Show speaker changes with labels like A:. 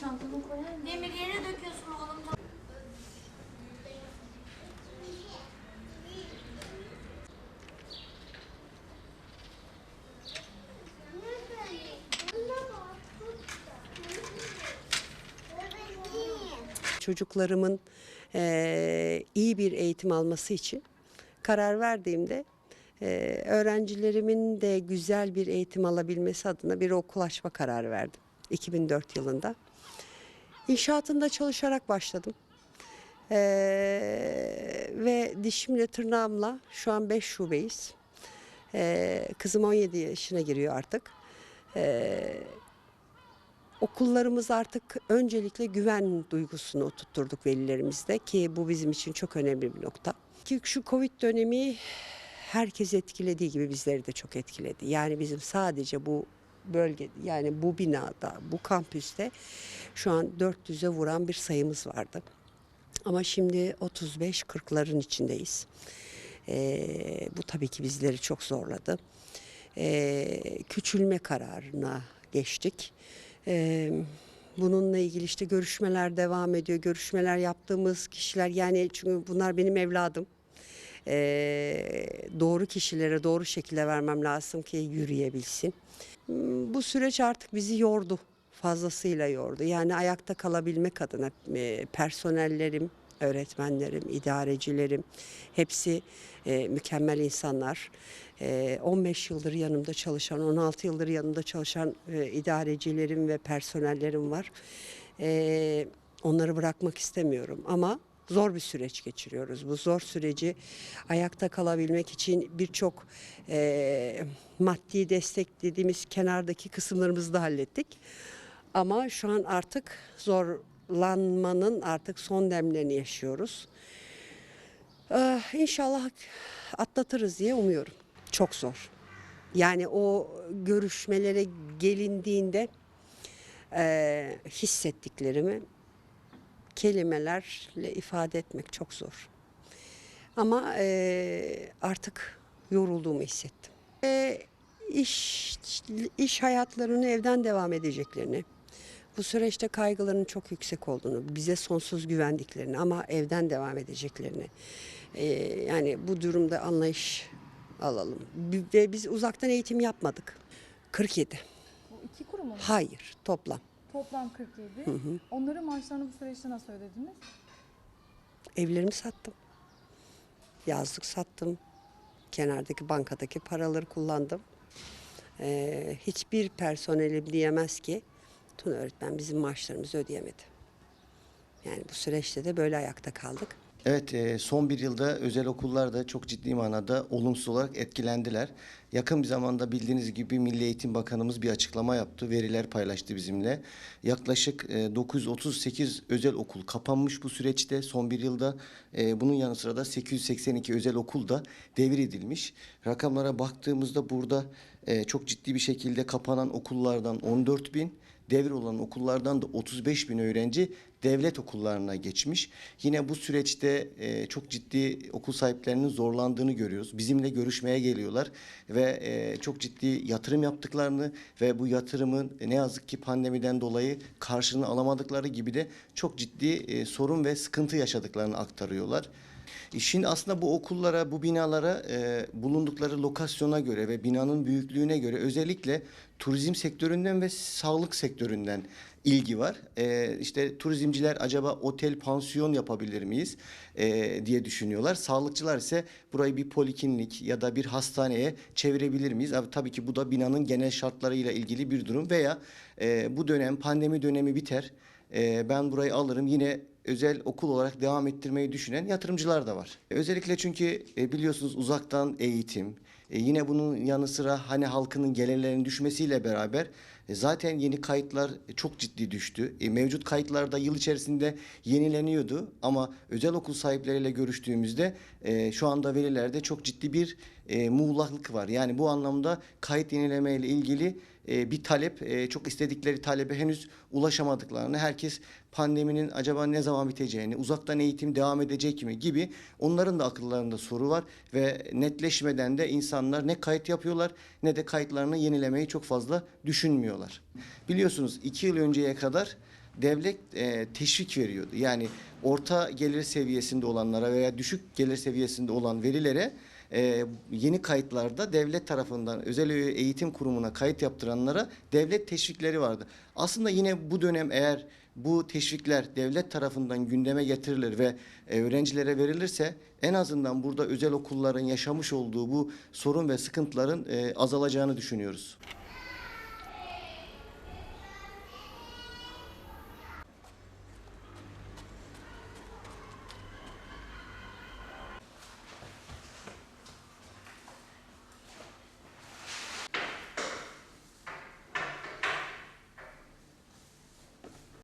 A: Çantanı koyar mısın?
B: Demir yere döküyorsun oğlum.
C: çocuklarımın eee, iyi bir eğitim alması için karar verdiğimde eee, öğrencilerimin de güzel bir eğitim alabilmesi adına bir okul açma kararı verdim 2004 yılında. İnşaatında çalışarak başladım. Eee, ve dişimle tırnağımla şu an 5 şubeyiz. Eee, kızım 17 yaşına giriyor artık. Eee Okullarımız artık öncelikle güven duygusunu oturtturduk velilerimizde ki bu bizim için çok önemli bir nokta. Ki şu Covid dönemi herkes etkilediği gibi bizleri de çok etkiledi. Yani bizim sadece bu bölge yani bu binada, bu kampüste şu an 400'e vuran bir sayımız vardı. Ama şimdi 35-40'ların içindeyiz. Ee, bu tabii ki bizleri çok zorladı. Ee, küçülme kararına geçtik. Ee, bununla ilgili işte görüşmeler devam ediyor. Görüşmeler yaptığımız kişiler yani çünkü bunlar benim evladım. Ee, doğru kişilere doğru şekilde vermem lazım ki yürüyebilsin. Hmm, Bu süreç artık bizi yordu. Fazlasıyla yordu. Yani ayakta kalabilmek adına e, personellerim, öğretmenlerim, idarecilerim hepsi e, mükemmel insanlar. E, 15 yıldır yanımda çalışan, 16 yıldır yanımda çalışan e, idarecilerim ve personellerim var. E, onları bırakmak istemiyorum ama zor bir süreç geçiriyoruz. Bu zor süreci ayakta kalabilmek için birçok e, maddi destek dediğimiz kenardaki kısımlarımızı da hallettik. Ama şu an artık zorlanmanın artık son demlerini yaşıyoruz. Ee, inşallah atlatırız diye umuyorum. Çok zor. Yani o görüşmelere gelindiğinde e, hissettiklerimi kelimelerle ifade etmek çok zor. Ama e, artık yorulduğumu hissettim. E, iş, iş hayatlarını evden devam edeceklerini, bu süreçte kaygılarının çok yüksek olduğunu, bize sonsuz güvendiklerini ama evden devam edeceklerini, e, yani bu durumda anlayış alalım. Ve biz uzaktan eğitim yapmadık. 47.
A: Bu iki kurum mu?
C: Hayır, toplam.
A: Toplam 47. Onların maaşlarını bu süreçte nasıl ödediniz?
C: Evlerimi sattım. Yazlık sattım. Kenardaki bankadaki paraları kullandım. Ee, hiçbir personelim diyemez ki Tuna öğretmen bizim maaşlarımızı ödeyemedi. Yani bu süreçte de böyle ayakta kaldık.
D: Evet, e, son bir yılda özel okullar da çok ciddi manada olumsuz olarak etkilendiler. Yakın bir zamanda bildiğiniz gibi Milli Eğitim Bakanımız bir açıklama yaptı, veriler paylaştı bizimle. Yaklaşık e, 938 özel okul kapanmış bu süreçte son bir yılda. E, Bunun yanı sıra da 882 özel okul da devir edilmiş. Rakamlara baktığımızda burada e, çok ciddi bir şekilde kapanan okullardan 14 bin, devir olan okullardan da 35 bin öğrenci devlet okullarına geçmiş. Yine bu süreçte e, çok ciddi okul sahiplerinin zorlandığını görüyoruz. Bizimle görüşmeye geliyorlar ve e, çok ciddi yatırım yaptıklarını ve bu yatırımın ne yazık ki pandemiden dolayı karşılığını alamadıkları gibi de çok ciddi e, sorun ve sıkıntı yaşadıklarını aktarıyorlar. Şimdi aslında bu okullara, bu binalara e, bulundukları lokasyona göre ve binanın büyüklüğüne göre özellikle turizm sektöründen ve sağlık sektöründen ilgi var. E, işte turizmciler acaba otel, pansiyon yapabilir miyiz e, diye düşünüyorlar. Sağlıkçılar ise burayı bir poliklinik ya da bir hastaneye çevirebilir miyiz? Abi, tabii ki bu da binanın genel şartlarıyla ilgili bir durum veya e, bu dönem pandemi dönemi biter. E, ben burayı alırım yine özel okul olarak devam ettirmeyi düşünen yatırımcılar da var. Özellikle çünkü e, biliyorsunuz uzaktan eğitim, e, yine bunun yanı sıra hani halkının gelirlerinin düşmesiyle beraber e, zaten yeni kayıtlar çok ciddi düştü. E, mevcut kayıtlar da yıl içerisinde yenileniyordu ama özel okul sahipleriyle görüştüğümüzde e, şu anda verilerde çok ciddi bir e, muğlaklık var. Yani bu anlamda kayıt yenileme ile ilgili e, bir talep, e, çok istedikleri talebe henüz ulaşamadıklarını, herkes pandeminin acaba ne zaman biteceğini, uzaktan eğitim devam edecek mi gibi onların da akıllarında soru var ve netleşmeden de insanlar ne kayıt yapıyorlar ne de kayıtlarını yenilemeyi çok fazla düşünmüyorlar. Biliyorsunuz iki yıl önceye kadar devlet e, teşvik veriyordu. Yani orta gelir seviyesinde olanlara veya düşük gelir seviyesinde olan velilere e, yeni kayıtlarda devlet tarafından özel eğitim kurumuna kayıt yaptıranlara devlet teşvikleri vardı. Aslında yine bu dönem eğer bu teşvikler devlet tarafından gündeme getirilir ve öğrencilere verilirse en azından burada özel okulların yaşamış olduğu bu sorun ve sıkıntıların e, azalacağını düşünüyoruz.